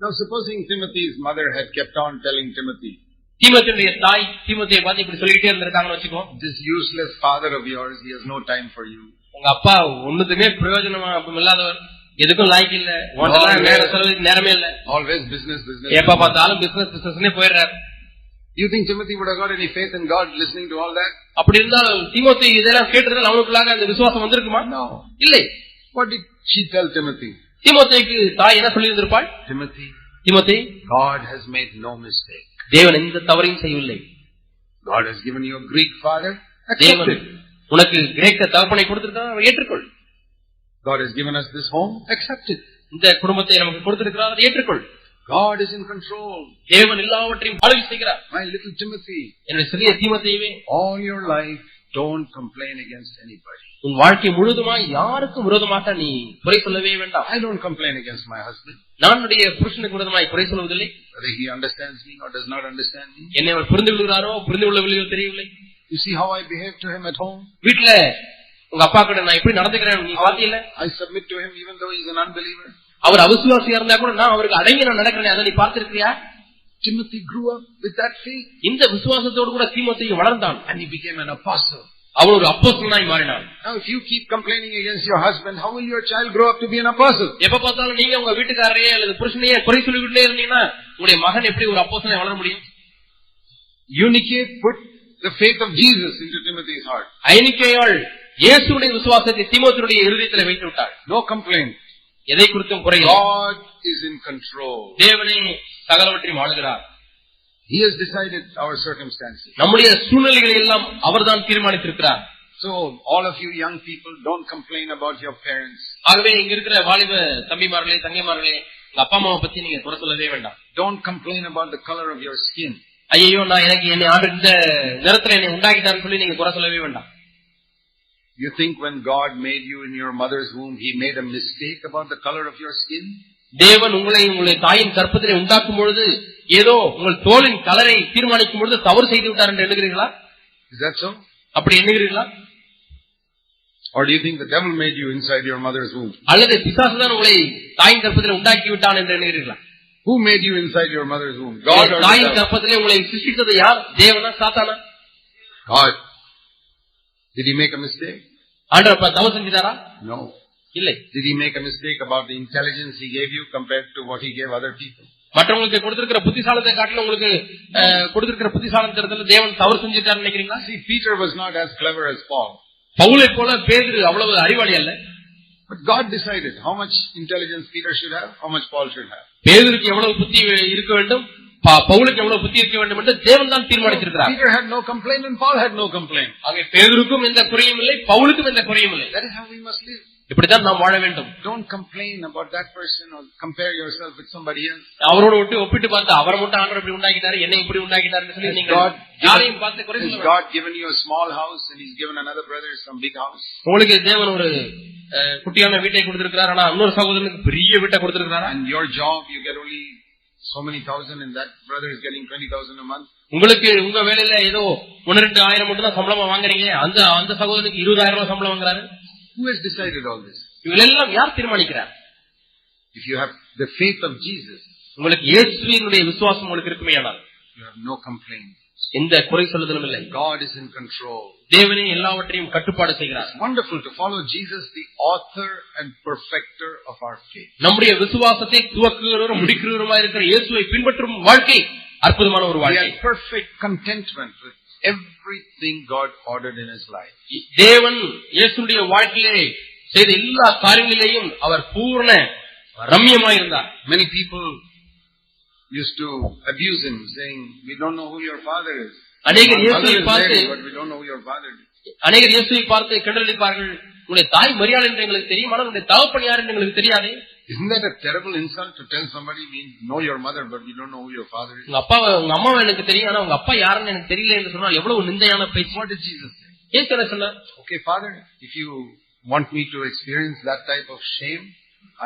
Now supposing Timothy's mother had kept on telling Timothy, தீமத்தினுடைய தாய் தீமத்தையை பார்த்து இப்படி சொல்லிக்கிட்டே இருந்திருக்காங்கன்னு வச்சுக்கோ this useless father of yours, he has no time for you. உங்க அப்பா ஒண்ணுத்துமே பிரயோஜனமா இல்லாதவர் எதுக்கும் லாய்க்கு இல்ல உன்கிட்ட நேரம் செலவு நேரமே இல்ல Always business, business. எப்ப பார்த்தாலும் பிசினஸ் பிசினஸ்னே போயிடுறாரு You think Timothy would have got any faith in God listening to all that? அப்படி இருந்தால் தீமோத்தி இதெல்லாம் கேட்டதால் அவனுக்குள்ளாக அந்த விசுவாசம் வந்திருக்குமா No. இல்லை What did she tell Timothy? தீமோத்தேக்கு தாய் என்ன சொல்லி இருந்திருப்பாள் Timothy, தீமோத்தே God has made no mistake. தேவன் எந்த தவறையும் செய்யவில்லை God has given you a Greek father. Accept தேவன் it. உனக்கு கிரேக்க தகப்பனை கொடுத்திருக்கான் அதை ஏற்றுக்கொள் God has given us this home. Accept it. இந்த குடும்பத்தை நமக்கு கொடுத்திருக்கிறார் அதை ஏற்றுக்கொள் God is in control. தேவன் எல்லாவற்றையும் ஆளுகை செய்கிறார் My little Timothy, என்னுடைய சிறிய தீமத்தையுமே all your life, don't complain against anybody. உன் வாழ்க்கை முழுவதுமாய் யாருக்கும் விரோதமாக நீ குறை சொல்லவே வேண்டாம் I don't complain against my husband, நான் என்னுடைய புருஷனுக்கு விரோதமாய் குறை சொல்வதில்லை whether he understands me or does not understand me. என்னை அவர் புரிந்து கொள்கிறாரோ புரிந்து கொள்ளவில்லையோ தெரியவில்லை You see how I behave to him at home? வீட்டுல உங்க அப்பா கிட்ட நான் எப்படி நடந்துக்கிறேன் நீ பாத்தியில I submit to him even though he's an unbeliever. அவர் அவிசுவாசியா இருந்தா கூட நான் அவருக்கு அடங்கி நான் நடக்கிறேன் அதை நீ பார்த்திருக்கிறியா Timothy grew up with that faith இந்த விசுவாசத்தோடு கூட தீமத்தையும் வளர்ந்தான் and he became an apostle. அவன் ஒரு அப்போஸ்தலனாய் மாறினான் Now if you keep complaining against your husband, how will your child grow up to be an apostle? எப்ப பார்த்தாலும் நீங்க உங்க வீட்டுக்காரரையே அல்லது புருஷனையே குறை சொல்லிக்கிட்டே இருந்தீங்கன்னா உங்களுடைய மகன் எப்படி ஒரு அப்போஸ்தலனாய் வளர முடியும் Eunuchate put the faith of Jesus into Timothy's heart. ஐனிக்கையாள் இயேசுடைய விசுவாசத்தை தீமோத்தினுடைய இருதயத்தில் வைத்து விட்டாள் No complaint. எதை குறித்தும் குறையில்லை God is in control. தேவனே சகலவற்றையும் ஆளுகிறார் He has decided our circumstances. நம்முடைய சூழ்நிலைகளை எல்லாம் அவர்தான் தீர்மானித்திருக்கிறார் So all of you young people, don't complain about your parents. ஆகவே இங்க இருக்கிற வாலிப தம்பிமார்களே தங்கைமார்களே உங்க அப்பா அம்மாவை பத்தி நீங்க குறை சொல்லவே வேண்டாம் Don't complain about the color of your skin. ஐயோ நான் எனக்கு என்னை ஆண்டு இந்த நிறத்துல என்னை உண்டாக்கிட்டான்னு சொல்லி நீங்க குறை சொல்லவே வேண்டாம் You think when God made you in your mother's womb, He made a mistake about the color of your skin? தேவன் உங்களை உங்களுடைய தாயின் கற்பத்திலே உண்டாக்கும் பொழுது ஏதோ உங்கள் தோலின் கலரை தீர்மானிக்கும் பொழுது தவறு செய்து விட்டார் என்று எண்ணுகிறீர்களா? அப்படி எண்ணுகிறீர்களா Or do you think the devil made you inside your mother's womb? அல்லது பிசாசுதான் உங்களை தாயின் கற்பத்திலே உண்டாக்கி விட்டான் என்று எண்ணுகிறீர்களா Who made you inside your mother's womb? God or the தாயின் devil? கற்பத்திலே உங்களை சிருஷ்டித்தது யார் தேவனா சாத்தானா God. Did He make a mistake? ஆண்டவர் தவறு No. இல்லை Did He make a mistake about the intelligence He gave you compared to what He gave other people? மற்றவங்களுக்கு கொடுத்திருக்கிற புத்திசாலத்தை காட்டிலும் உங்களுக்கு அஹ், கொடுத்திருக்கிற புத்திசாலத்திரத்துல தேவன் தவறு செஞ்சுட்டாருன்னு நினைக்கிறீங்களா See, Peter was not as clever as Paul. பவுலை போல பேதுரு அவ்வளவு அறிவாளி அல்ல But God decided how much intelligence Peter should have, how much Paul should have. பேதுருக்கு எவ்வளவு புத்தி இருக்க வேண்டும் ப- பவுலுக்கு எவ்வளவு புத்தி இருக்க வேண்டும் என்று தேவன் தான் தீர்மானித்திருக்கிறார் Peter had no complaint and Paul had no complaint. ஆகவே பேதுருக்கும் எந்த குறையும் இல்லை பவுலுக்கும் எந்த குறையும் இல்லை That is how we must live. இப்படித்தான் நாம் வாழ வேண்டும் Don't complain about that person or compare yourself with somebody else. அவரோட விட்டு ஒப்பிட்டு பார்த்து அவரை மட்டும் ஆண்டவர் இப்படி உண்டாக்கிட்டாரு என்னை இப்படி உண்டாக்கிட்டாருன்னு சொல்லி நீங்க யாரையும் பார்த்து குறை has சொல்ல வேண்டாம். God given you a small house and He's given another brother some big house? உங்களுக்கு தேவன் ஒரு குட்டியான வீட்டை கொடுத்திருக்கிறார் ஆனா இன்னொரு சகோதரனுக்கு பெரிய வீட்டை கொடுத்திருக்கிறாரா And your job, you get only so many thousand and that brother is getting 20,000 a month? உங்களுக்கு உங்க வேலையில ஏதோ ஒன்னு ரெண்டு ஆயிரம் மட்டும் தான் சம்பளமா வாங்குறீங்க அந்த அந்த சகோதரனுக்கு இருபதாயிரம் ரூபாய் சம்பளம் வாங்குறாரு Who has decided all this? இவங்களெல்லாம் யார் தீர்மானிக்கிறார் If you have the faith of Jesus, உங்களுக்கு இயேசுவினுடைய விசுவாசம் உங்களுக்கு இருக்குமே ஆனால் you have no complaint. எந்த குறை சொல்லுதலும் இல்லை God is in control. தேவனே எல்லாவற்றையும் கட்டுப்பாடு செய்கிறார் It's wonderful to follow Jesus, the author and perfecter of our faith. நம்முடைய விசுவாசத்தை துவக்குகிறவரும் முடிக்கிறவருமா இருக்கிற இயேசுவை பின்பற்றும் வாழ்க்கை அற்புதமான ஒரு He வாழ்க்கை had perfect contentment with everything God ordered in his life. தேவன் இயேசுடைய வாழ்க்கையிலே செய்த எல்லா காரியங்களிலேயும் அவர் பூர்ண ரம்யமாயிருந்தார் Many people used to abuse him, saying, We don't know who your father is. அநேகர் இயேசுவை பார்த்து but we don't know who your father is. அநேகர் இயேசுவை பார்த்து கிண்டலிப்பார்கள் உன்னுடைய தாய் மரியாதை என்று எங்களுக்கு தெரியும் ஆனால் உன்னுடைய தகப்பன் யார் என்று எங்களுக்கு தெரியாதே Isn't that a terrible insult to tell somebody, we know your mother, but we don't know who your father is? உங்க அப்பாவை உங்க அம்மாவை எனக்கு தெரியும் ஆனா உங்க அப்பா யாருன்னு எனக்கு தெரியல என்று சொன்னால் எவ்வளவு நிந்தையான பேச்சு What did Jesus say? ஏசு என்ன சொன்னார் Okay, Father, if you want me to experience that type of shame,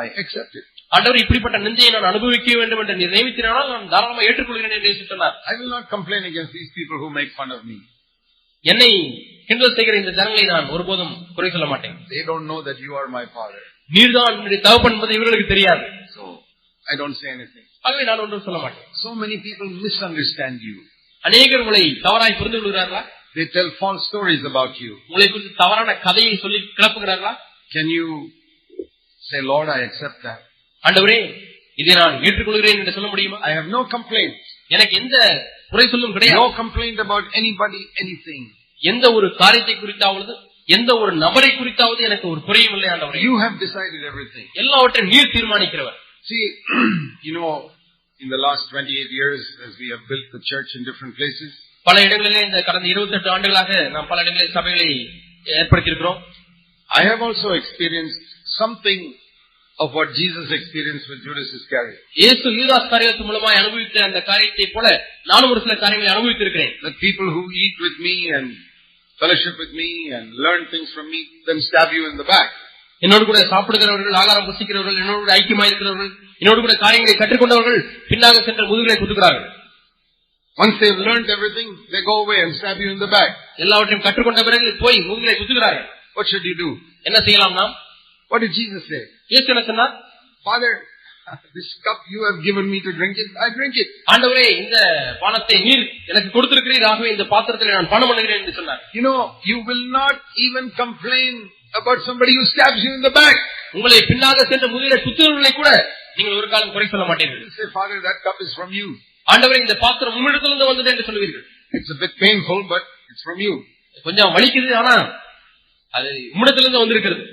I accept it. ஆண்டவர் இப்படிப்பட்ட நிந்தையை நான் அனுபவிக்க வேண்டும் என்று நீர் நியமித்தினால் நான் தாராளமாக ஏற்றுக்கொள்கிறேன் என்று சொன்னார் I will not complain against these people who make fun of me. என்னை கிண்டல் செய்கிற இந்த ஜனங்களை நான் ஒருபோதும் குறை சொல்ல மாட்டேன் They don't know that you are my father. நீர்தான் என்னுடைய தகப்பன் என்பது இவர்களுக்கு தெரியாது I don't say anything. ஆகவே நான் ஒன்றும் சொல்ல மாட்டேன் So many people misunderstand you. அநேகர் உங்களை தவறாய் புரிந்து கொள்கிறார்களா They tell false stories about you. உங்களை குறித்து தவறான கதையை சொல்லி கிளப்புகிறார்களா Can you say, Lord, I accept that? ஆண்டவரே இதை நான் ஏற்றுக்கொள்கிறேன் என்று சொல்ல முடியுமா I have no complaint. எனக்கு எந்த குறை சொல்லும் கிடையாது No complaint about anybody, anything. எந்த ஒரு காரியத்தை குறித்தாவது எந்த ஒரு நபரை குறித்தாவது எனக்கு ஒரு குறையும் இல்லை ஆண்டவரே You have decided everything. எல்லாவற்றையும் நீர் தீர்மானிக்கிறவர் See, you know, in the last 28 years, as we have built the church in different places, பல இடங்களிலே இந்த கடந்த 28 ஆண்டுகளாக நாம் பல இடங்களில் சபைகளை ஏற்படுத்தியிருக்கிறோம் I have also experienced something of what Jesus experienced with Judas Iscariot. இயேசு யூதாஸ் காரியத்து மூலமாய் அனுபவித்த அந்த காரியத்தை போல நானும் ஒரு சில காரியங்களை அனுபவித்திருக்கிறேன் That people who eat with me and fellowship with me and learn things from me, then stab you in the back. என்னோடு கூட சாப்பிடுகிறவர்கள் ஆகாரம் புசிக்கிறவர்கள் என்னோடு கூட ஐக்கியமாக இருக்கிறவர்கள் என்னோடு கூட காரியங்களை கற்றுக்கொண்டவர்கள் பின்னாக சென்ற முதுகலை குத்துக்கிறார்கள் Once they've learned everything, they go away and stab you in the back. எல்லாவற்றையும் கற்றுக்கொண்ட பிறகு போய் முதுகலை குத்துகிறார்கள் What should you do? என்ன செய்யலாம் நாம் What did Jesus say? இயேசு என்ன சொன்னார் Father, this cup you have given me to drink it, I drink it. ஆண்டவரே இந்த பானத்தை நீர் எனக்கு கொடுத்திருக்கிறீர் ஆகவே இந்த பாத்திரத்தில் நான் பணம் பண்ணுகிறேன் என்று சொன்னார் You know, you will not even complain about somebody who stabs you in the back. உங்களை பின்னாக சென்ற முதுகலை குத்துகிறவர்களை கூட நீங்கள் ஒரு காலம் குறை சொல்ல மாட்டீர்கள் say, Father, that cup is from you. ஆண்டவரே இந்த பாத்திரம் உம்மிடத்திலிருந்து வந்தது என்று சொல்லுவீர்கள் It's a bit painful, but it's from you. கொஞ்சம் வலிக்குது ஆனா அது உம்மிடத்திலிருந்து வந்திருக்கிறது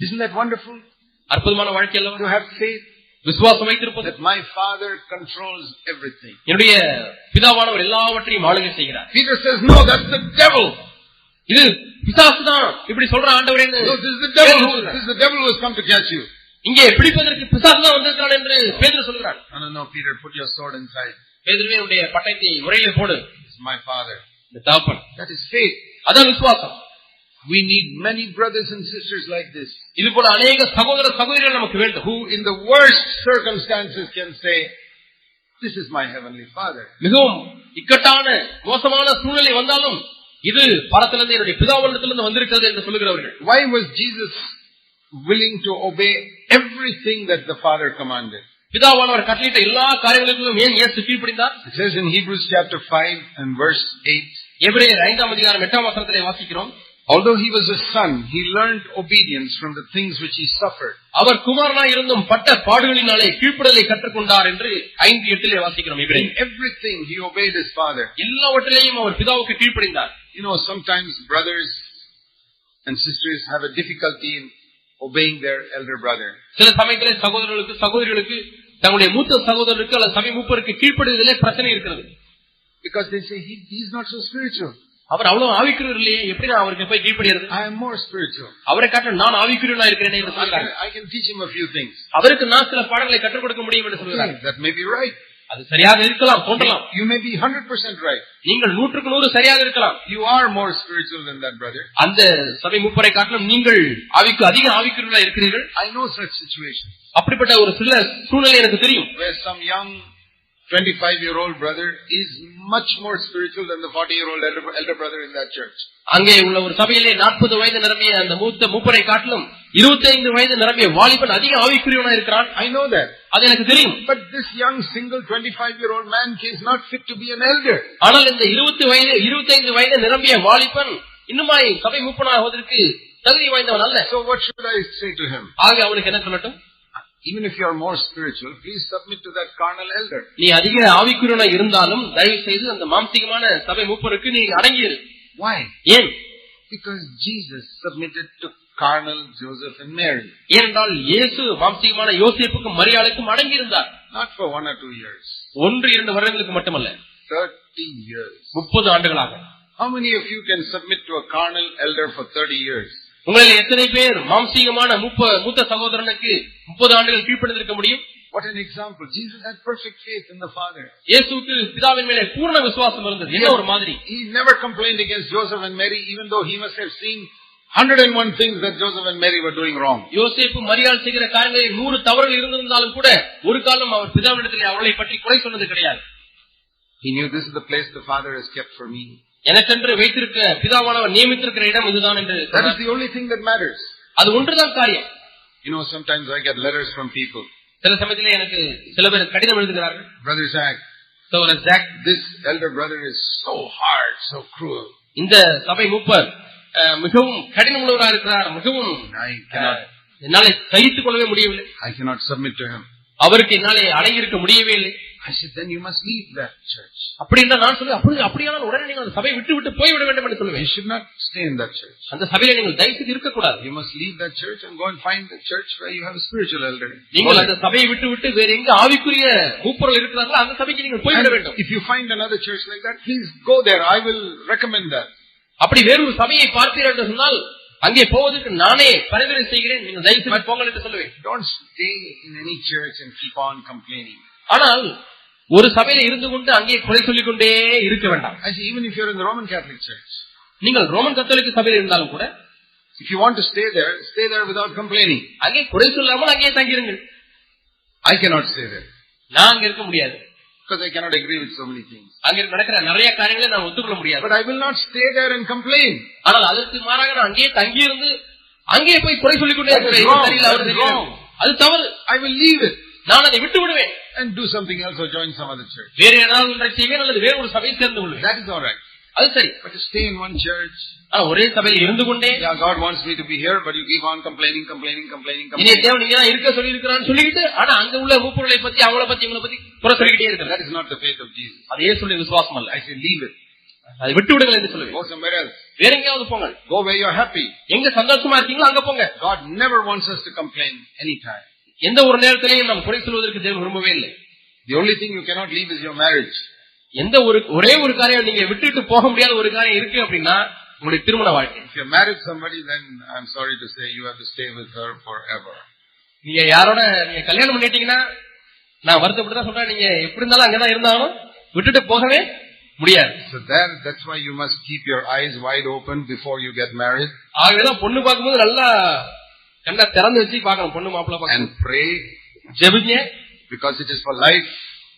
Isn't that wonderful? அற்புதமான வாழ்க்கை அல்லவா have faith விசுவாசம் வைத்திருப்பது my Father controls everything. என்னுடைய பிதாவானவர் எல்லாவற்றையும் ஆளுகை செய்கிறார் Peter says, no, that's the devil. இது பிசாசு தான் இப்படி சொல்ற ஆண்டவரே No, this is the devil who, this is the devil who has come to catch you. இங்கே பிடிப்பதற்கு பிசாசு தான் வந்திருக்கிறான் என்று பேதர் சொல்கிறான் No, no, Peter, put your sword inside. பேதருவே உன்னுடைய பட்டயத்தை முறையிலே போடு It's my Father. இந்த தகப்பன் That is faith. அதான் விசுவாசம் We need many brothers and sisters like this இது போல அநேக சகோதர சகோதரிகள் நமக்கு வேண்டும் who in the worst circumstances can say, this is my heavenly Father. மிகவும் இக்கட்டான மோசமான சூழ்நிலை வந்தாலும் இது பரத்திலிருந்து என்னுடைய பிதாவனத்திலிருந்து வந்திருக்கிறது என்று சொல்லுகிறவர்கள் Why was Jesus willing to obey everything that the Father commanded? பிதாவானவர் கட்டளையிட்ட எல்லா காரியங்களுக்கும் ஏன் இயேசு கீழ்ப்படிந்தார் It says in Hebrews chapter 5 and verse 8, எபிரேயர் ஐந்தாம் அதிகாரம் எட்டாம் வசனத்திலே வாசிக்கிறோம் although he was a son, he learned obedience from the things which he suffered. அவர் குமாரனாய் இருந்தும் பட்ட பாடுகளினாலே கீழ்ப்படலை கற்றுக்கொண்டார் என்று ஐந்து எட்டிலே வாசிக்கிறோம் In இப்ரேம் everything he obeyed his father. எல்லாவற்றிலேயும் அவர் பிதாவுக்கு கீழ்ப்படிந்தார் You know, sometimes brothers and sisters have a difficulty in obeying their elder brother. சில சமயத்திலே சகோதரர்களுக்கு சகோதரிகளுக்கு தங்களுடைய மூத்த சகோதரருக்கு அல்லது சபை மூப்பருக்கு கீழ்ப்படுவதிலே பிரச்சனை இருக்கிறது Because they say, he, he's not so spiritual. அவர் அவ்வளவு ஆவிக்குரியர் இல்லையே எப்படி நான் அவருக்கு போய் கீழ்படியறது ஐ அம் மோர் ஸ்பிரிச்சுவல் அவரை காட்ட நான் ஆவிக்குரியனா இருக்கிறேன் என்று சொல்றாங்க I can teach him a few things. அவருக்கு நான் சில பாடங்களை கற்றுக் கொடுக்க முடியும் என்று சொல்றாங்க தட் மே பி ரைட் அது சரியாக இருக்கலாம் தோன்றலாம். You may be hundred percent right நீங்கள் நூற்றுக்கு நூறு சரியாக இருக்கலாம். You are more spiritual than that brother அந்த சபை முப்பரை காட்டிலும் நீங்கள் ஆவிக்கு அதிக ஆவிக்குரியலா இருக்கிறீர்கள். ஐ நோ சச் சிச்சுவேஷன் அப்படிப்பட்ட ஒரு சில சூழ்நிலை எனக்கு தெரியும். Some young 25-year-old brother is much more spiritual than the 40-year-old elder brother in that church. அங்கே உள்ள ஒரு சபையிலே நாற்பது வயது நிரம்பிய அந்த மூத்த மூப்பரை காட்டிலும் இருபத்தைந்து வயது நிரம்பிய வாலிபன் அதிக ஆவிக்குரியவனா இருக்கிறான் ஐ நோ தட் அது எனக்கு தெரியும் but this young single twenty five year old man is not fit to be an elder ஆனால் இந்த இருபது வயது இருபத்தைந்து வயது நிரம்பிய வாலிபன் இன்னுமாய் சபை மூப்பனாகுவதற்கு தகுதி வாய்ந்தவன் அல்ல so what should I say to him ஆக அவனுக்கு என்ன சொல்லட்டும் Even if you are more spiritual, please submit to that carnal elder. நீ அதிக ஆவிக்குரியவனா இருந்தாலும் தயவு செய்து அந்த மாம்சீகமான சபை மூப்பருக்கு நீ அடங்கியிரு Why? ஏன் Because Jesus submitted to carnal Joseph and Mary. ஏனென்றால் இயேசு மாம்சீகமான யோசேப்புக்கும் மரியாளுக்கும் அடங்கியிருந்தார் Not for one or two years. ஒன்று இரண்டு வருடங்களுக்கு மட்டுமல்ல 30 years. முப்பது ஆண்டுகளாக How many of you can submit to a carnal elder for 30 years? உங்களில் எத்தனை பேர் மாம்சீகமான முப்ப மூத்த சகோதரனுக்கு முப்பது ஆண்டுகள் கீழ்ப்படிந்திருக்க முடியும் What an example. Jesus had perfect faith in the Father. மாதிரி He never complained against Joseph and Mary, even though he must have seen 101 things that Joseph and Mary were doing wrong. யோசேப்பு மரியாள் செய்கிற காரியங்களில் நூறு தவறுகள் இருந்திருந்தாலும் கூட ஒரு காலம் அவர் பிதாவினிடத்தில் அவர்களை பற்றி குறை சொன்னது கிடையாது He knew this is the place the Father has kept for me. எனக்கென்று வைத்திருக்க பிதாவானவர் நியமித்திருக்கிற இடம் இதுதான் என்று That is the only thing that matters. அது ஒன்றுதான் காரியம் You know, sometimes I get letters from people. சில சமயத்திலே எனக்கு சில பேர் கடிதம் எழுதுகிறார்கள் Brother Zach, சகோதரர் Zach this elder brother is so hard, so cruel. இந்த சபை மூப்பர் அஹ், மிகவும் கடினம் உள்ளவராக இருக்கிறார் மிகவும் I cannot, அஹ், என்னாலே சகித்துக் கொள்ளவே முடியவில்லை I cannot submit to him. அவருக்கு என்னாலே அடங்கியிருக்க முடியவே இல்லை I said, then you must leave that church. அப்படி என்றால் நான் சொல்லுவேன் அப்படி அப்படியானால் உடனே நீங்கள் அந்த சபையை விட்டு விட்டு போய்விட வேண்டும் என்று You சொல்லுவேன் should not stay in that church. அந்த சபையில நீங்கள் தயவு செய்து இருக்கக்கூடாது You must leave that church and go and find the church where you have a spiritual elder. நீங்கள். அந்த சபையை விட்டு விட்டு வேற எங்க ஆவிக்குரிய மூப்பொருள் இருக்கிறார்களோ அந்த சபைக்கு நீங்கள் போய்விட And வேண்டும் if you find another church like that, please go there. I will recommend that. அப்படி வேறொரு சபையை பார்த்தீர்கள் என்று சொன்னால் அங்கே போவதற்கு நானே பரிந்துரை செய்கிறேன் நீங்கள் தயவு செய்து போங்கள் என்று சொல்லுவேன் Don't stay in any church and keep on complaining. ஆனால் ஒரு சபையில இருந்து கொண்டு அங்கே குறை சொல்லிக் கொண்டே இருக்க வேண்டாம் you're in the Roman Catholic Church, நீங்கள் ரோமன் கத்தோலிக்க சபையில் இருந்தாலும் கூட if you want to stay there, stay there without complaining. அங்கே குறை சொல்லாமல் அங்கே தங்கிருங்கள் I cannot stay there நான் அங்க இருக்க முடியாது because I cannot agree with so many things. அங்க நடக்கிற நிறைய காரியங்களை நான் ஒத்துக்கொள்ள முடியாது But I will not stay there and complain. ஆனால் அதற்கு மாறாக நான் அங்கேயே தங்கியிருந்து அங்கேயே போய் குறை சொல்லிக் கொண்டே இருக்கிறேன். சரியில்லை, அவர். அது தவறு I will leave it நான் அதை விட்டு விடுவேன் and do something else or join some other church. வேற ஏதாவது ஒன்றை செய்வேன் அல்லது வேறு ஒரு சபையை சேர்ந்து கொள்வேன் That is alright. அது சரி But to stay in one church, ஆனா ஒரே சபையில் இருந்து கொண்டே yeah, God wants me to be here, but you keep on complaining, complaining, complaining, இனி complaining. தேவன் நீங்க தான் இருக்க சொல்லி இருக்கிறான்னு சொல்லிக்கிட்டு ஆனா அங்க உள்ள மூப்பொருளை பத்தி அவங்கள பத்தி இவங்களை பத்தி குறை சொல்லிக்கிட்டே இருக்கிறார் That is not the faith of Jesus. அதே சொல்லி விசுவாசம் அல்ல I say, leave it. அதை விட்டு விடுங்கள் என்று சொல்லுவேன் Go somewhere else. வேற எங்கேயாவது போங்க Go where you're happy. எங்க சந்தோஷமா இருக்கீங்களோ அங்க போங்க God never wants us to complain anytime. எந்த ஒரு நேரத்திலையும் நாம் குறை சொல்வதற்கு தேவன் விரும்பவே இல்லை. The only thing you cannot leave is your marriage. எந்த ஒரு ஒரே ஒரு காரியம் நீங்க விட்டுட்டு போக முடியாத ஒரு காரியம் இருக்கு அப்படின்னா உங்களுடைய திருமண வாழ்க்கை. If you're married somebody, then I'm sorry to say you have to stay with her forever. நீங்க யாரோட நீங்க கல்யாணம் பண்ணிட்டீங்கன்னா நான் வருத்தப்பட்டு தான் சொல்றேன். நீங்க எப்படி இருந்தாலும் அங்கதான் இருந்தாலும் விட்டுட்டு போகவே முடியாது. So then, that's why you must keep your eyes wide open before you get married. ஆகவேதான் பொண்ணு பார்க்கும்போது நல்லா கண்ணை திறந்து வச்சு பார்க்கணும் பொண்ணு மாப்பிள்ள பார்க்கணும் pray ஜெபிங்க because it is for life.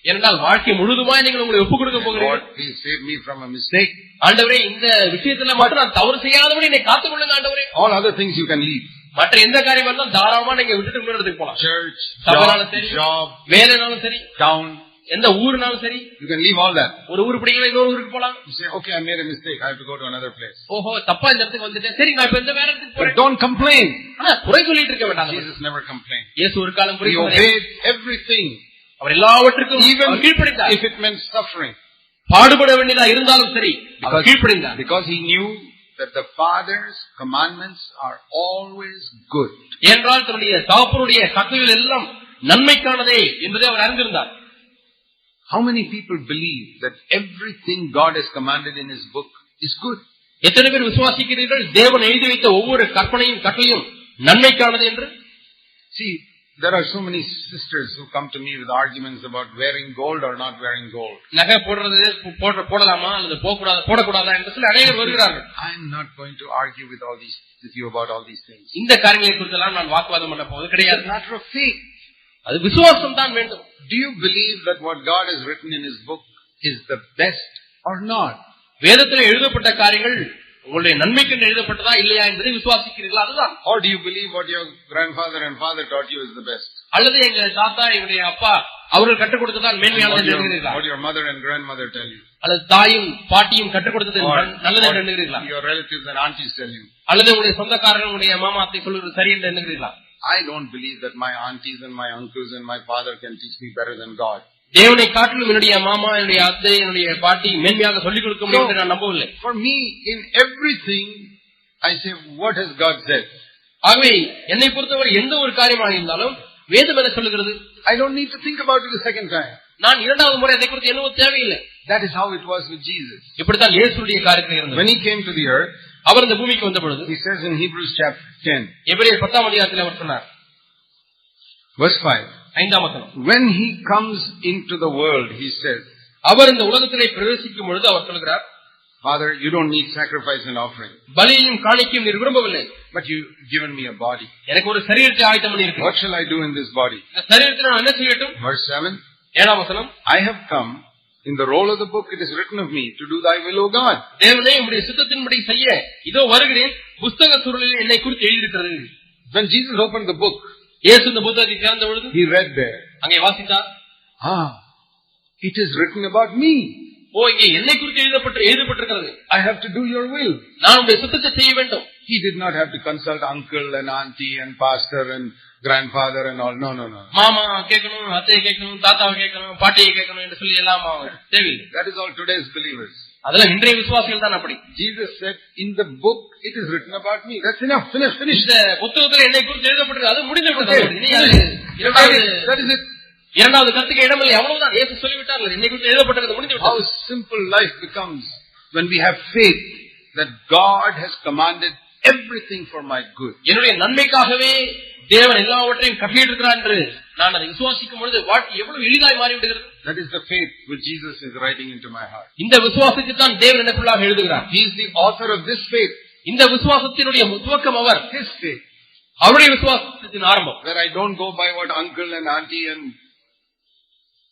ஏனென்றால் வாழ்க்கை முழுதுமாய் நீங்கள் உங்களை ஒப்புக் கொடுக்க போகிறீர்கள் please save me from a mistake. ஆண்டவரே இந்த விஷயத்துல மட்டும் நான் தவறு செய்யாதபடி என்னை காத்துக் கொள்ளுங்க ஆண்டவரே All other things you can leave. மற்ற எந்த காரியம் இருந்தாலும் தாராளமா நீங்க விட்டுட்டு இன்னொரு இடத்துக்கு போலாம் Church, சபைனாலும் சரி job, வேலைனாலும் சரி town. எந்த ஊருனாலும் சரி You can leave all that. ஒரு ஊர் பிடிக்கல இன்னொரு ஊருக்கு போலாம் You say, okay, I made a mistake. I have to go to another place. ஓஹோ தப்பா இந்த இடத்துக்கு வந்துட்டேன் சரி நான் இப்ப இந்த வேற இடத்துக்கு But போறேன் don't complain. ஆனா குறை சொல்லிட்டு இருக்க வேண்டாம் Jesus never complained. இயேசு ஒரு காலம் He புரிந்து obeyed everything, அவர் எல்லாவற்றுக்கும் even our கீழ்ப்படிந்தார் if it meant suffering. பாடுபட வேண்டியதா இருந்தாலும் சரி அவர் Because, கீழ்ப்படிந்தார் because he knew that the Father's commandments are always good. ஏனென்றால் தன்னுடைய தகப்பனுடைய கட்டளைகள் எல்லாம் நன்மைக்கானதே என்பதை அவர் அறிந்திருந்தார் How many people believe that everything God has commanded in His book is good? எத்தனை பேர் விசுவாசிக்கிறீர்கள் தேவன் எழுதி வைத்த ஒவ்வொரு கற்பனையும் கட்டளையும் நன்மைக்கானது என்று See, there are so many sisters who come to me with arguments about wearing gold or not wearing gold. நகை போடுறது போடுற போடலாமா அல்லது போகக்கூடாது போடக்கூடாதா என்று சொல்லி அனைவரும் வருகிறார்கள் I am not going to argue with all these with you about all these things. இந்த காரியங்களை குறித்தெல்லாம் நான் வாக்குவாதம் பண்ண போவது It's கிடையாது a matter of faith. அது விசுவாசம் தான் வேண்டும் Do you believe that what God has written in His book is the best or not? வேதத்தில் எழுதப்பட்ட காரியங்கள் உங்களுடைய நன்மைக்கு எழுதப்பட்டதா இல்லையா என்பதை விசுவாசிக்கிறீர்களா அதுதான் Or do you believe what your grandfather and father taught you is the best? அல்லது எங்க தாத்தா எங்களுடைய அப்பா அவர்கள் கற்றுக் கொடுத்ததான் What மேன்மையானது எண்ணுகிறீர்களா what your mother and grandmother tell you? அல்லது தாயும் பாட்டியும் கற்றுக் கொடுத்தது நல்லது என்று எண்ணுகிறீர்களா your relatives and aunties tell you? அல்லது உங்களுடைய சொந்தக்காரர்கள் உங்களுடைய மாமா அத்தை சொல்லுவது சரி என்று எண்ணுகிறீர்களா I don't believe that my aunties and my uncles and my father can teach me better than God. தேவனை காட்டிலும் என்னுடைய மாமா என்னுடைய அத்தை என்னுடைய பாட்டி மேன்மையாக சொல்லிக் கொடுக்க முடியும் என்று நான் நம்பவில்லை For me, in everything, I say, what has God said? ஆகவே என்னை பொறுத்தவரை எந்த ஒரு காரியமாக இருந்தாலும் வேதம் என்ன சொல்லுகிறது I don't need to think about it a second time. நான் இரண்டாவது முறை அதை குறித்து என்னவோ தேவையில்லை That is how it was with Jesus. இப்படித்தான் இயேசுடைய காரியத்தில் இருந்தது When he came to the earth, அவர் இந்த பூமிக்கு வந்த பொழுது he says in Hebrews chapter 10, எபிரேயர் பத்தாம் அதிகாரத்தில் அவர் சொன்னார் verse 5, ஐந்தாம் வசனம் when he comes into the world, he says, அவர் இந்த உலகத்திலே பிரவேசிக்கும் பொழுது அவர் சொல்கிறார் Father, you don't need sacrifice and offering, பலியையும் காணிக்கையும் நீர் விரும்பவில்லை but you've given me a body. எனக்கு ஒரு சரீரத்தை ஆயத்தம் பண்ணி What shall I do in this body? இந்த சரீரத்தில் நான் என்ன செய்யட்டும் Verse 7, ஏழாம் வசனம் I have come, in the roll of the book it is written of me, to do thy will, O God. தேவனே உம்முடைய சித்தத்தின்படி செய்ய இதோ வருகிறேன் புஸ்தக சுருளில் என்னை குறித்து எழுதியிருக்கிறது When Jesus opened the book, இயேசு இந்த புத்தகத்தை திறந்த பொழுது He read there. அங்கே வாசித்தார் Ah, it is written about me. ஓ இங்கே என்னை குறித்து எழுதப்பட்டு எழுதப்பட்டிருக்கிறது I have to do your will. நான் உடைய சுத்தத்தை செய்ய வேண்டும் He did not have to consult uncle and auntie and pastor and grandfather and all. No, no, no. மாமா கேட்கணும் அத்தையை கேட்கணும் தாத்தாவை கேட்கணும் பாட்டியை கேட்கணும் என்று சொல்லி எல்லாம் தேவையில்லை That is all today's believers. அதெல்லாம் இன்றைய விசுவாசிகள் தான் அப்படி Jesus said, in the book, it is written about me. That's enough. Finish, finish. இந்த புத்தகத்துல என்னை குறித்து எழுதப்பட்டிருக்கு அது முடிந்து விட்டது Okay. இனி அது இரண்டாவது That is it. இரண்டாவது கருத்துக்கு இடமில்லை அவ்வளவுதான் இயேசு சொல்லிவிட்டார்கள் என்னை குறித்து எழுதப்பட்டது முடிந்து How விட்டது simple life becomes when we have faith that God has commanded everything for my good. என்னுடைய நன்மைக்காகவே தேவன் எல்லாவற்றையும் கட்டியிருக்கிறார் என்று நான் அதை விசுவாசிக்கும் பொழுது வாழ்க்கை எவ்வளவு எளிதாய் மாறிவிடுகிறது That is the faith which Jesus is writing into my heart. இந்த விசுவாசத்தை தான் தேவன் எனக்குள்ளாக எழுதுகிறார் He is the author of this faith, இந்த விசுவாசத்தினுடைய துவக்கம் அவர் his faith, அவருடைய விசுவாசத்தின் ஆரம்பம் where I don't go by what uncle and auntie and uh,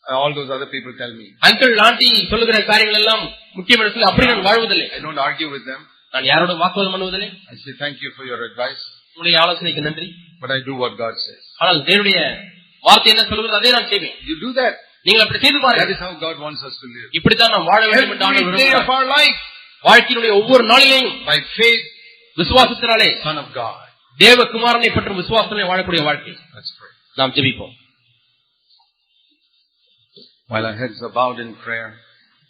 all those other people tell me. Uncle aunty சொல்லுகிற காரியங்கள் எல்லாம் முக்கியம் என்று சொல்லி அப்படி நான் வாழ்வதில்லை I don't argue with them. நான் யாரோட வாக்குவாதம் பண்ணுவதில்லை I say thank you for your advice, உங்களுடைய ஆலோசனைக்கு நன்றி but I do what God says. ஆனால் தேவனுடைய வார்த்தை என்ன சொல்கிறது அதே நான் செய்வேன் You do that. நீங்கள் அப்படி செய்து That பாருங்கள் is how God wants us to live. இப்படித்தான் நாம் வாழ வேண்டும் என்று ஆண்டவர் Every day of விரும்புகிறார். our life, வாழ்க்கையினுடைய ஒவ்வொரு நாளிலேயும் by faith, விசுவாசத்தினாலே Son of God. தேவகுமாரனை பற்றும் விசுவாசத்திலே வாழக்கூடிய வாழ்க்கை. நாம் ஜெபிப்போம் While our heads are bowed in prayer,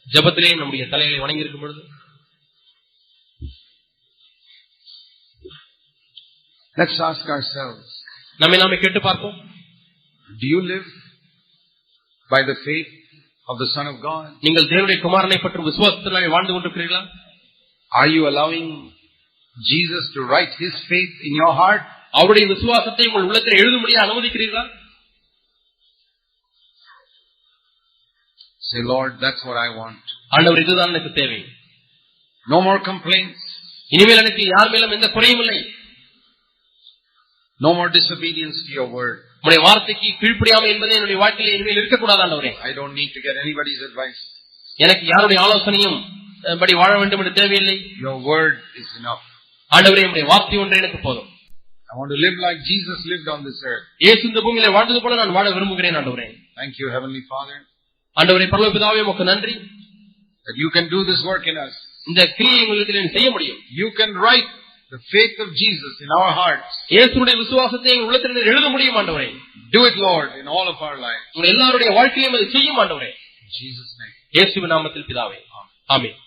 ஜெபத்திலே நம்முடைய தலைகளை வணங்கி இருக்கும் பொழுது let's ask ourselves, நம்மை நாமே கேட்டு பார்ப்போம் do you live by the faith of the Son of God? நீங்கள் தேவனுடைய குமாரனை பற்றும் விசுவாசத்தினாலே வாழ்ந்து கொண்டிருக்கிறீர்களா Are you allowing Jesus to write His faith in your heart? அவருடைய விசுவாசத்தை உங்கள் உள்ளத்தில் எழுதும்படியா அனுமதிக்கிறீர்களா Say, Lord, that's what I want. ஆண்டவர் இதுதான் எனக்கு தேவை No more complaints, இனிமேல் எனக்கு யார் மேலும் எந்த குறையும் இல்லை no more disobedience to your word. உங்களுடைய வார்த்தைக்கு கீழ்ப்படியாமை என்பதே என்னுடைய வாழ்க்கையில் இனிமேல் இருக்கக்கூடாது ஆண்டவரே I don't need to get anybody's advice. எனக்கு யாருடைய ஆலோசனையும் அஹ், படி வாழ வேண்டும் என்று தேவையில்லை Your word is enough. ஆண்டவரே உங்களுடைய வார்த்தை ஒன்றே எனக்கு போதும் I want to live like Jesus lived on this earth. இயேசு இந்த பூமியில வாழ்ந்தது போல நான் வாழ விரும்புகிறேன் ஆண்டவரே Thank you, Heavenly Father, ஆண்டவரே பரலோபிதாவே உமக்கு நன்றி that you can do this work in us. இந்த கிரியை உங்களுக்கு நீ செய்ய முடியும் You can write the faith of Jesus in our hearts. இயேசுடைய விசுவாசத்தை எங்கள் உள்ளத்தில் நீர் எழுத முடியும் ஆண்டவரே Do it, Lord, in all of our lives. உங்கள் எல்லாருடைய வாழ்க்கையிலும் அதை செய்யும் ஆண்டவரே In Jesus' name. இயேசுவின் நாமத்தில் பிதாவே ஆமென்